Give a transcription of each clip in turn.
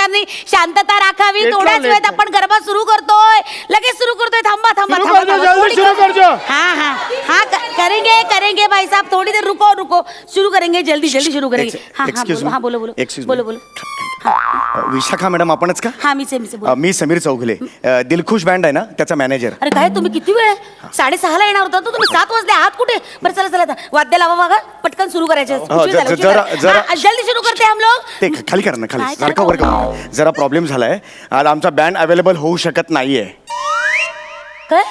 प्रेक्षकांनी शांतता राखावी. एक थोड्याच आपण गरबा सुरू करतोय. लगेच सुरू करतोय. थांबा थांबा सुरू थांबा, कर दो, थांबा. जल्दी थोडी सुरू कर- कर दो. हाँ हाँ. हाँ क- करेंगे करेंगे भाई साहब. थोड़ी देर रुको रुको. शुरू करेंगे जल्दी जल्दी शुरू करेंगे. हाँ हाँ बोलो हाँ बोलो बोलो. बोलो बोलो. विशाखा मॅडम आपणच का? हाँ मी से मी अ, समीर चौगुले अ, दिलखुश बँड आहे ना त्याचा मॅनेजर अरे काय तुम्ही किती वेळ? साडेसहाला येणार होता तर तुम्ही सात वाजले. आहात कुठे? बरं चला चला आता. वाद्य लावा बघा पटकन सुरू करायचे. हो, उशीर ज- झाला, ज- उशीर जरा- झाला. जरा- हाँ, जल्दी शुरू करते हम लोग. ते ख- खाली करा ना काय खाली सारखं वर करतो? करा. जरा प्रॉब्लेम झालाय. आज आमचा बँड अवेलेबल होऊ शकत नाहीये. काय?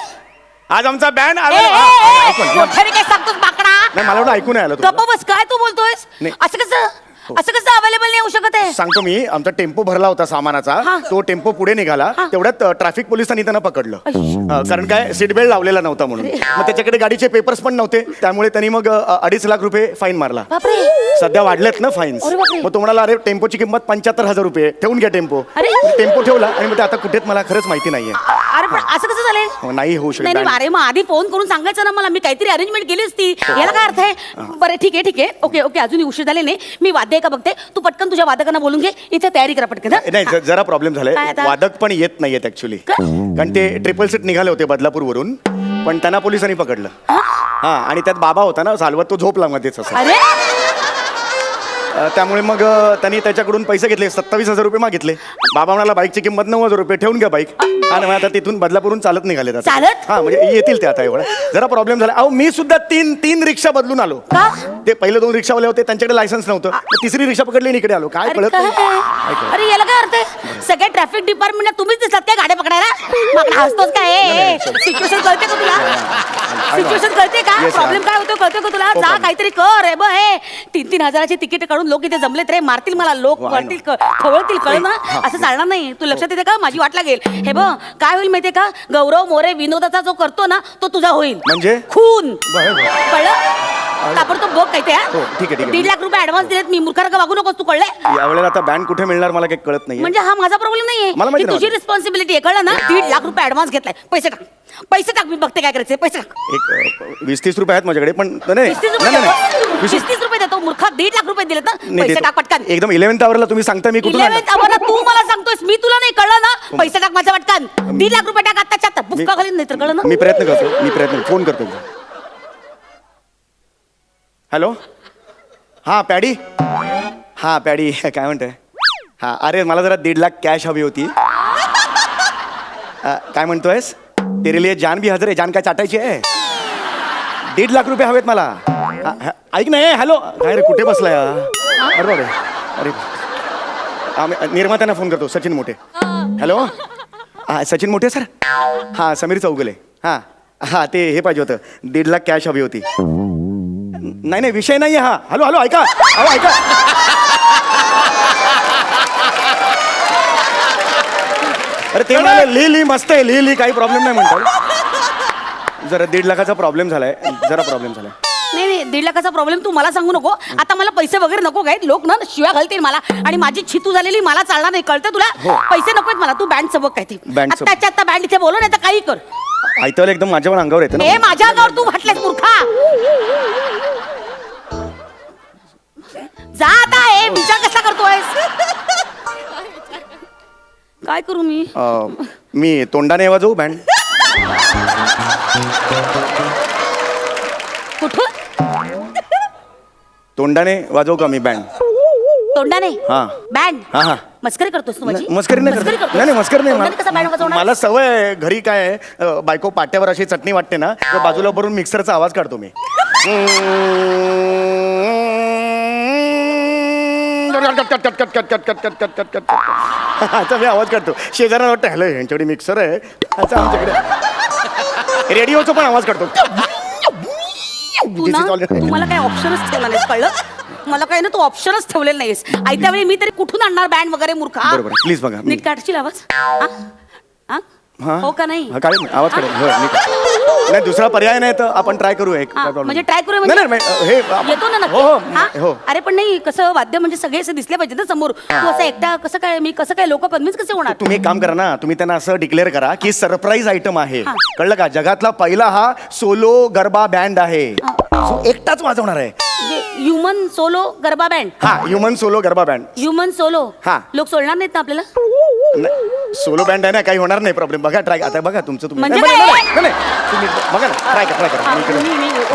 आज आमचा बँड ए, ए, ए, मोठ्याने काय सांगतोस बाकडा? नाही मला एवढं ऐकून नाही आलं गप्प तुम्हाला. बस काय तू बोलतोयस? नाही. असं कसं? असं कसं अवेलेबल नाही होऊ शकत आहे? सांगतो मी आमचा टेम्पो भरला होता सामानाचा. हा. तो टेम्पो पुढे निघाला. हा. तेवढ्यात ट्रॅफिक पोलिसांनी त्यांना पकडलं. कारण काय सीट बेल्ट लावलेला नव्हता म्हणून. मग त्याच्याकडे गाडीचे पेपर्स पण नव्हते. त्यामुळे त्यांनी मग अ, अडीच लाख रुपये फाईन मारला. बापरे. सध्या वाढलेत ना फाईन्स अरे बापरे. मग तो म्हणाला अरे टेम्पोची किंमत पंच्याहत्तर हजार रुपये ठेवून घ्या टेम्पो. अरे. टेम्पो ठेवला आणि मग ते आता कुठेच मला खरंच माहिती नाहीये. अरे पण असं कसं हो, चालेल नाही होऊ शकत. नाही नाही अरे मग आधी फोन करून सांगायचं ना मला. मी काहीतरी अरेंजमेंट केली असती. याला काय अर्थ आहे? बरं ठीक आहे ठीक आहे. ओके ओके अजूनही उशीर झाले नाही. मी वाद्य आहे का बघते? तू पटकन तुझ्या वादकांना बोलून घे इथे तयारी करा पटकन हं? नाही ज- जरा प्रॉब्लेम झालाय काय आता? वादक पण येत नाहीयेत ऍक्च्युली का? कारण ते ट्रिपल सीट निघाले होते बदलापूरवरून पण त्यांना पोलिसांनी पकडलं. हा? आणि त्यात बाबा होता ना चालवत तो झोपला मध्येच असं. अरे! त्यामुळे मग त्यांनी त्याच्याकडून पैसे घेतले सत्तावीस हजार रुपये मागितले. बाबा म्हणाला बाईकची किंमत नऊ हजार रुपये ठेवून घ्या बाईक. आणि मग आता तिथून बदलापूरून चालत निघाले आता. चालत? हा म्हणजे येतील ते आता एवढं. जरा प्रॉब्लेम झाला. अहो मी सुद्धा तीन तीन रिक्षा बदलून आलो. का? ते पहिले दोन रिक्षावाले होते त्यांच्याकडे लायसन्स नव्हतं. मग तिसरी रिक्षा पकडली आणि इकडे आलो. काय अरे कळत काय? नाही. काय कळत अरे याला काय अर्थ आहे? सगळ्या ट्रॅफिक डिपार्टमेंटला तुम्हीच दिसतात काय गाड्या पकडायला? मग हसतोस काय? सिच्युएशन कळते का तुला? सिच्युएशन कळते का? Yes, problem ma'am. काय होतो? कळते का तुला? हो, जा ma'am. काहीतरी कर. हे बघ हे तीन तीन हजाराची तिकीट काढून लोक इथे जमलेत रे. मारतील मला लोक हो. वरतील क- खवळतील कळ ना? हा. असं चालणार नाही. तू लक्षात येते का? माझी वाट लागेल. हे बघ काय होईल माहितीये का? गौरव मोरे विनोदाचा जो करतो ना तो तुझा होईल. म्हणजे? खून. कळलं? ताबडतोब बघ काय ते हा? हो, ठीक आहे, ठीक आहे. दीड लाख रुपये ऍडव्हान्स दिलेत मी मूर्खारका वागू नकोस तू कळलंय यावेळेला आता बँड कुठे मिळणार मला काही कळत नाही म्हणजे हा माझा प्रॉब्लेम नाहीये. मला माहिती ही तुझी. रिस्पॉन्सिबिलिटी आहे कळलं ना? दीड लाख रुपये ऍडव्हान्स घेतलाय. पैसे टाक. पैसे टाक मी बघते काय करायचे पैसे टाक. एक अ, वीस तीस रुपये आहेत माझ्याकडे पण नाही पस्तीस नाही, रुपये नाही, नाही. देतो वीस- पस्तीस रुपये देतो मूर्खा. दीड लाख रुपये दिलेत ना? नाही, पैसे देतो. टाक पटकन. एकदम इलेव्हन्थ आवरला तुम्ही सांगता मी कुठून आणणार? इलेव्हन्थ आम्हाला तू मला सांगतोयस मी तुला नाही कळलं ना? पैसे टाक माझ्या पटकन. दीड लाख रुपये टाक आत्ताच्या आता बुक्का खाली नाही तर कळलं ना? मी प्रयत्न करतो मी प्रयत्न फोन करतो. हॅलो? हां पॅडी? हां पॅडी काय म्हणतोय? हां अरे मला जरा दीड लाख कॅश हवी होती. अ, काय म्हणतोयस? तेरे लिए जान भी हजर आहे जान काय चाटायची आहे दीड लाख रुपये हवेत मला. हा, हा, ऐक ना ए, हॅलो. काय रे कुठे बसलाय हा? अरे बाबा अरे आम्ही निर्मात्यांना फोन करतो सचिन मोठे. हॅलो? हा सचिन मोठे सर? हां समीर चौगुले. हां हां ते हे पाहिजे होतं. दीड लाख कॅश हवी होती. नाही नाही विषय नाही हा. हॅलो हॅलो ऐका. अहो ऐका. अरे ते म्हणाले लिही लिही मस्त आहे लिही लिही काही प्रॉब्लेम नाही म्हणतात. जरा दीड लाखाचा प्रॉब्लेम झालाय. जरा प्रॉब्लेम झालाय. नाही नाही दीड लाखाचा प्रॉब्लेम तू मला सांगू नको. आता मला पैसे वगैरे नको काय लोक ना शिव्या घालतील मला. आणि माझी छितू झालेली मला चालणार नाही. कळतं तुला? हो. पैसे नकोत मला. तू बँड सबक काय ते? Band सबक. आत्ताच्या आता बँड इथे बोलव नाही तर काही कर. ऐकवलं एकदम माझ्या पण अंगावर येतं हे माझ्या अंगावर तू म्हटलंस मूर्खा. जा आता हे विचार कसा करतोयस? काय करू मी? अं, मी तोंडाने वाजवू बँड कुठून तोंडाने वाजवू का मी बँड तोंडाने? हा. बँड हा, हा. मस्करी करतोस तू माझी? मस्करी नाही मस्करी करत. करतोस? नाही नाही मस्करी नाही तोंडाने कसा बँड मला वाजवणार मला सवय आहे घरी काय आहे, अं, बायको पाट्यावर अशी चटणी वाटते ना तर बाजूला भरून मिक्सरचा आवाज काढतो मी. आता मी आवाज काढतो शेजाऱ्यांना वाटतं हॅलो यांच्याकडे मिक्सर आहे. आता आमच्याकडे. रेडिओचा पण आवाज काढतो तू This ना मला काय ऑप्शनच ठेवला नाहीस कळलं? मला काय ना तू ऑप्शनच ठेवलेलं नाहीस. आयत्या वेळी मी तरी कुठून आणणार बँड वगैरे मूर्खा? बरोबर, please बघा. नीट काढशील आवाज? हा? हा? हा? हो का नाही? हा काढेल मी, आवाज काढेल हो, मी काढेल. नाही दुसरा पर्याय नाही तर आपण ट्राय करू एक. हा, problem म्हणजे नाही. ट्राय करूया नाही, म्हणजे नाही, हे आपण- येतो ना हो हो? अरे पण नाही कसं वाद्य म्हणजे सगळे असे दिसले पाहिजे ना समोर. तू असं एकटा कसं काय मी कसं काय लोक कन्व्हिन्स कसे होणार? तुम्ही एक काम करा ना तुम्ही त्यांना असं डिक्लेअर करा की सरप्राईज आयटम आहे. हा. कळलं का? जगातला पहिला हा सोलो गरबा बँड आहे. So, एकटाच वाजवणार आहे. म्हणजे ह्युमन सोलो गरबा बँड हा human solo garba band human solo हा. लोक सोडणार नाहीत ना आपल्याला? सोलो बँड आहे ना काही होणार नाही प्रॉब्लेम बघा ट्राय आता बघा तुमचं तुम्ही. म्हणजे नाही, काय? नाही, नाही, नाही, तुम्ही बघा ना ट्राय करा ट्राय करा. मी इकडे- मी- मी- ओ.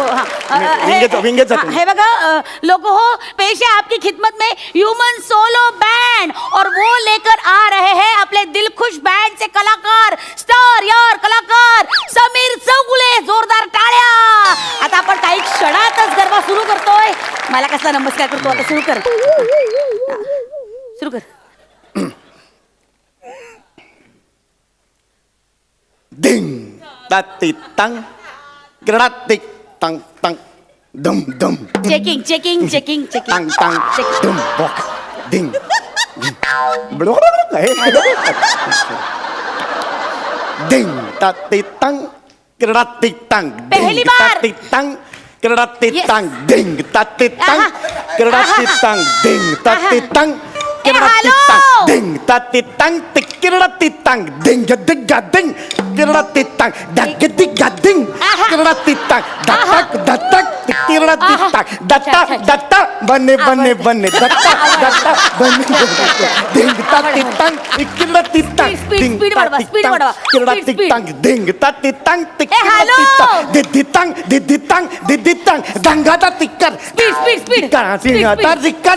अ, अ, हे- विंगेत जातो. बघा लोगो हो पेश आपकी खिदमत में ह्यूमन सोलो बैंड और वो लेकर आ रहे हैं अपने दिल खुश बैंड से कलाकार स्टार यार कलाकार समीर चौगुले जोरदार टाळ्या. आता आपण काही क्षणातच गरबा सुरू करतोय. मला कसला नमस्कार करतो आता सुरू कर. सुरू कर. डिंग ताती तंग गिरडाती तंग dum dum. Checking, checking, checking, checking. Tang tang, check. dum bok, ding. Belum eh, nggak eh, ya? Ding, tatitang, keratitang, ding, tatitang, keratitang, ding, tatitang, keratitang, ding, tatitang, keratitang, ding, tatitang, keratitang, ding, gedeg, ding, keratitang, dag gedeg, ding, keratitang, datak, datak, आहा. तंग दत्ता. दत्ता बने बने बने दत्ता दत्ता बने बने डिंग ताती तंग गिरडाती तंग Speed, speed, डिंग speed वाढवा, ताती speed तंग वाढवा. गिरडाती Speed, speed. तंग डिंग ताती तंग तिक ए, hello. गिरडाती तंग दिद्दी तंग दिद्दी तंग दिद्दी तंग दंगाता तिक्कर speed speed speed Cara, sing, ta rika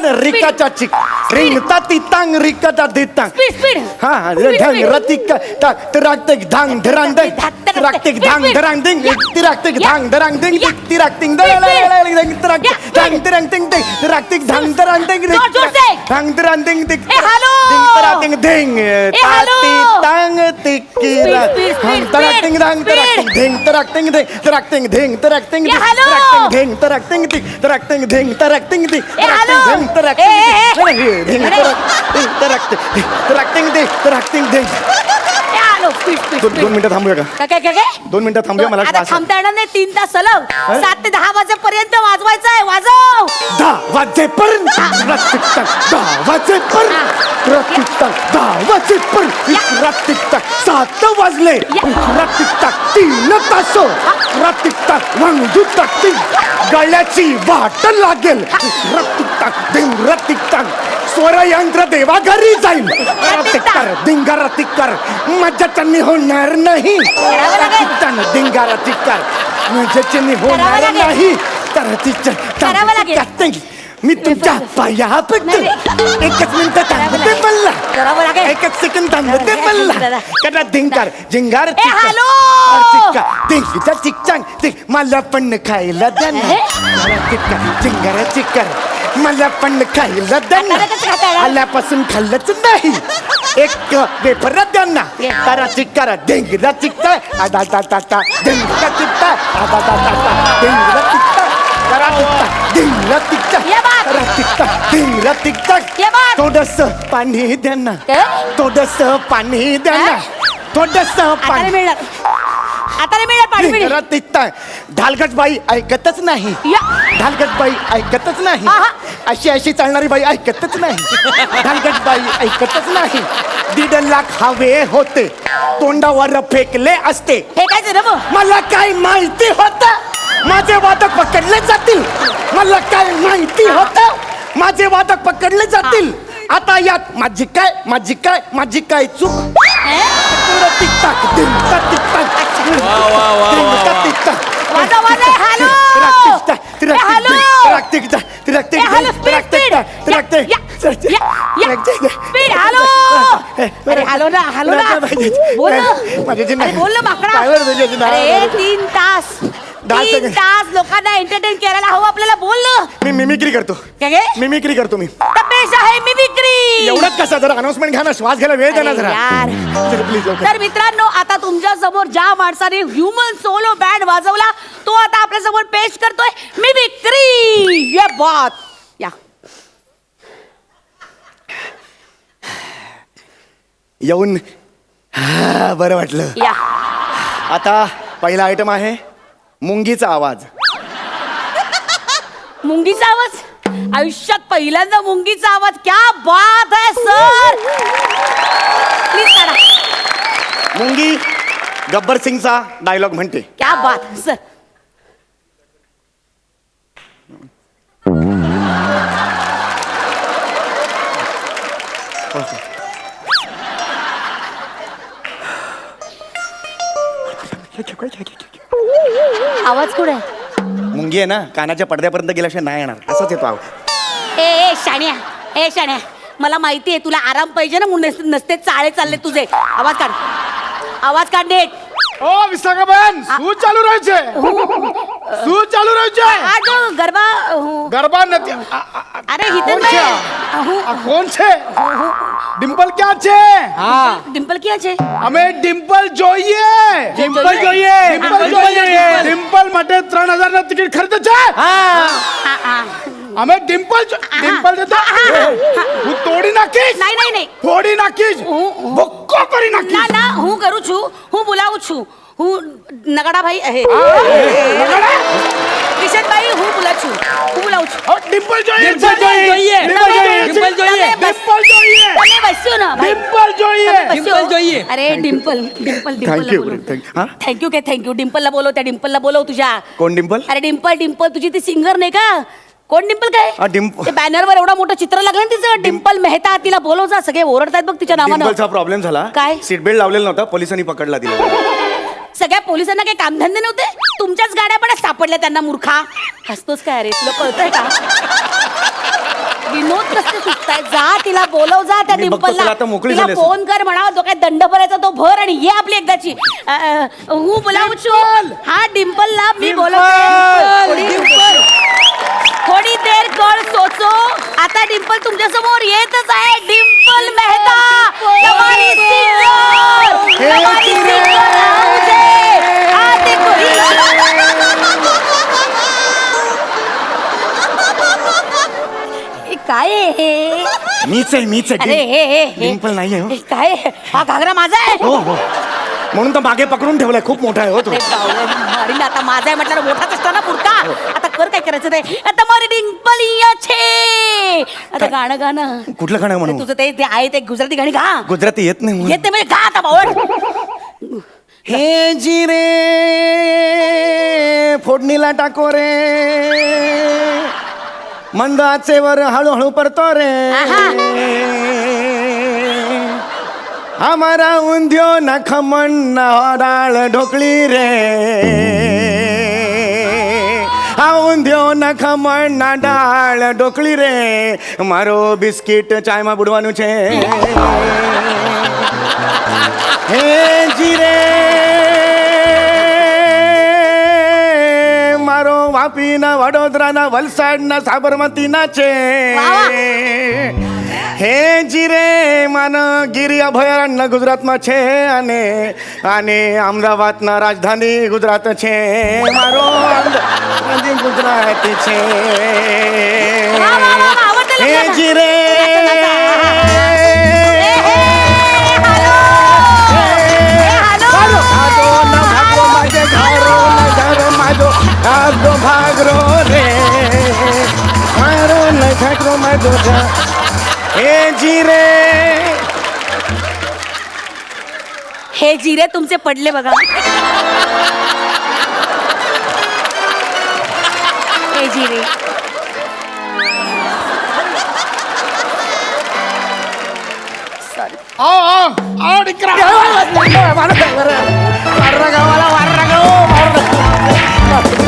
रिंग ताती तंग रिका ता दी तांग स्पीड स्पीड हा हा ढंग रतिक ता तिराक्तिक धांग धरांग दंग तिराक्तिक धांग धरांग दंग तिराक्तिक धांग धरांग दंग तिराक्तिक दंग दंग तिराक्तिक धांग धरांग दंग दंग तिराक्तिक धांग धरांग दंग धांग धरांग दिंग दंग ए हॅलो तिराक्तिक दिंग ताती तांग तिकी धांग तिराक्तिक धांग तिराक्तिक दिंग तिराक्तिक दंग तिराक्तिक दंग तिराक्तिक दंग तिराक्तिक दंग तिराक्तिक दंग तिराक्तिक दंग तिराक्तिक दंग तिराक्तिक दंग तिराक्तिक दंग तिराक्तिक दंग दोन मिनिटं थांबूया का? दोन मिनिटं थांबूया मला थांबता येणार तीन तास सलग सात ते दहा वाजेपर्यंत वाजवायचं वाजव. दहा वाजेपर्यंत प्रत्येक दहा वाजेपर्यंत प्रत्येक दहा वाजेपर्यंत प्रत्येक तक सात वाजले प्रत्येक तक तीन तास प्रत्येक तक वंजू तक गळ्याची वाट लागेल प्रत्येक रात्रीतक दिन रात्रीतक स्वरयंत्र देवा घरी जाईल रात्रीकर दिंगारा तिक्कर मज्जाच्यांनी होणार नाही. रात्रीतन दिंगारा तिक्कर करावं होणार लागेल. नाही. तर तिच्या करावं लागेल. लागेल मी तुमच्या पाया पडतो एकच मिनिट थांबते लागेल. करावं लागेल. एकच सेकंड थांबते करावं लागेल. कदा धिंकार झिंगार ए, हॅलो! चिक्का धिंकीचा चिकचांग मला पण खायला द्या ना चिक्का झिंगार चिक्कर मला पण खायला द्या ना आता कसं खाता येणार? आल्यापासून खाल्लंच नाही. एक वेफर द्या ना ये. तारा चिक्कार ढेंगरा चिकता आदा ता ता ढेंगरा चिकता आदा ता ढेंगरा चिकता. थोडस पाणी द्या ना काय? थोडस पाणी द्या ना काय? थोडस पाणी. मिळणार आता नाही मिळणार पाणी ढालगट बाई ऐकतच नाही. या. ढालगट बाई ऐकतच नाही. आहा. अशी अशी चालणारी बाई ऐकतच नाही. ढालगट बाई ऐकतच नाही. दीड लाख हवे होते. तोंडावर फेकले असते. काय ना मग? मला काय माहिती होत? माझे वादक पकडले जातील. मला काय माहिती होत? माझे वादक पकडले जातील. आता यात माझी काय माझी काय माझी काय चूक? हे? टिकटाक. टिकटाक, टिकटाक. वाजा, वाजा, हॅलो! हॅलो! हॅलो! अरे हॅलो ना हॅलो ना बोल ना. बोल ना माकडा तीन तास तीन. तास लोकांना एंटरटेन करायला हवं मी मिमिक्री करतो. काय गे मिमिक्री करतो मी. तपेश आहे मिमिक्री एवढंच कसा? जरा अनाउन्समेंट घ्या ना. श्वास घ्यायला वेळ द्या ना जरा. यार. प्लीज लवकर. तर मित्रांनो आता तुमच्यासमोर ज्या माणसाने ह्युमन सोलो बँड वाजवला तो आता आपल्यासमोर पेश करतोय मिमिक्री ये बात. या. येऊन. हा, बरं वाटलं. या. आता पहिला आयटम आहे मुंगीचा आवाज. मुंगीचा आवाज. आयुष्यात पहिल्यांदा मुंगीचा आवाज. क्या बात आहे सर. मुंगी गब्बर सिंगचा डायलॉग म्हणते. क्या बात सर. आवाज कुठे आहे? मुंगी आहे ना कानाच्या पडद्यापर्यंत गेल्याशिवाय नाही येणार. असंच येतो आवाज ए शाण्या ए शाण्या मला माहिती आहे तुला आराम पाहिजे ना म्हणून नसते नसते चाळे चालले तुझे. आवाज काढ. आवाज काढ नीट. ओ विशाखाबेन सू चालू राहायचे. हो, हो, हो. छै सू चालू राहायचे. गरबा गरबा नती अरे हितन कोण छे? ડિમ્પલ ક્યાં છે? હા. ડિમ્પલ ક્યાં છે? અમે ડિમ્પલ જોઈએ. ડિમ્પલ જોઈએ. ડિમ્પલ જોઈએ. ડિમ્પલ માટે 3000 ની ટિકિટ ખરીદે છે. હા. અમે ડિમ્પલ ડિમ્પલ જતો હું તોડી નાખીશ. નહીં નહીં નહીં. તોડી નાખીશ. હું બક્કો કરી નાખીશ. ના ના હું કરું છું. હું બોલાવું છું. હું નગડા ભાઈ હે. ડિમ્પલ જોઈએ. अरे Dimple Dimple Thank you, Dimple thank you. हा? थँक्यू काय थँक्यू डिम्पलला बोलव त्या डिम्पलला बोलव तुझ्या कोण डिम्पल अरे डिम्पल डिम्पल तुझी ती सिंगर नाही का कोण डिम्पल काय हा, डिम्प- ते बॅनरवर एवढा मोठं चित्र लागलं ना तिचं डिम्पल मेहता तिला बोलव जा सगळे ओरडतायत बघ तिच्या नावानं डिम्पलचा प्रॉब्लेम झाला काय? सीट बेल्ट लावलेला नव्हता पोलिसांनी पकडला दिला सगळ्या पोलिसांना काही कामधंदे नव्हते तुमच्याच गाड्या पण सापडल्या त्यांना मूर्खा हसतोच काय रे तुला कळतंय का विनोद कसले सुचताय जा तिला बोलव जा त्या मी बघतो डिम्पलला तुला आता मोकळी तिला झाली असेल. फोन कर म्हणा जो काय दंड भरायचा तो भर आणि ये आपली एकदाची. अ, अ, हू बोलावू छु हा डिम्पलला मी बोलवते. थोडी थोडी देर कळ सोचो. आता डिम्पल तुमच्यासमोर येतच आहे. डिम्पल मेहता! मीच आहे मीच आहे. अरे डिम- हे हे हे. डिम्पल नाहीये हो. हे काय? आहे? हा घागरा माझा आहे. हो हो. म्हणून तर मागे पकडून ठेवलाय खूप मोठा आहे हो तो. अरे बावळे, मारीन आता माझा आहे म्हटलं मोठाच असतो ना पुरका आता कर काय करायचं ते? आता मारी डिंपल छे. आता गाणं गाणं. कुठलं गाणं अरे म्हणू तुझं ते ते आहे ते गुजराती गाणी गा. गुजराती येत नाही म्हणून. येत नाही म्हणजे गा आता बावड हे जिरे फोडणीला टाको रे. मंद आचेवर हळूहळू परतो रे आहा. हमारा उंध्यो न खमण न डाळ ढोकळी रे हा उंध्यो न खमण न डाळ ઢોકળી રે મારો બિસ્કિટ ચાયમાં બુડવાનું છે હે જીરે તાપીના વડોદરાના વલસાડના સાબરમતીના છે. હે જીરે માન ગીરી અભયારણ્ય ગુજરાતમાં છે અને અને અમદાવાદના રાજધાની ગુજરાત છે. મારો ગુજરાત છે. હે જીરે माझो आजो भागरो रे मारो नाही ठाकरो माझो हे जिरे हे जिरे तुमचे पडले बघा हे जिरे सॉरी ओ ओ, ओ डिकरा. वारा गावाला वारा Let's.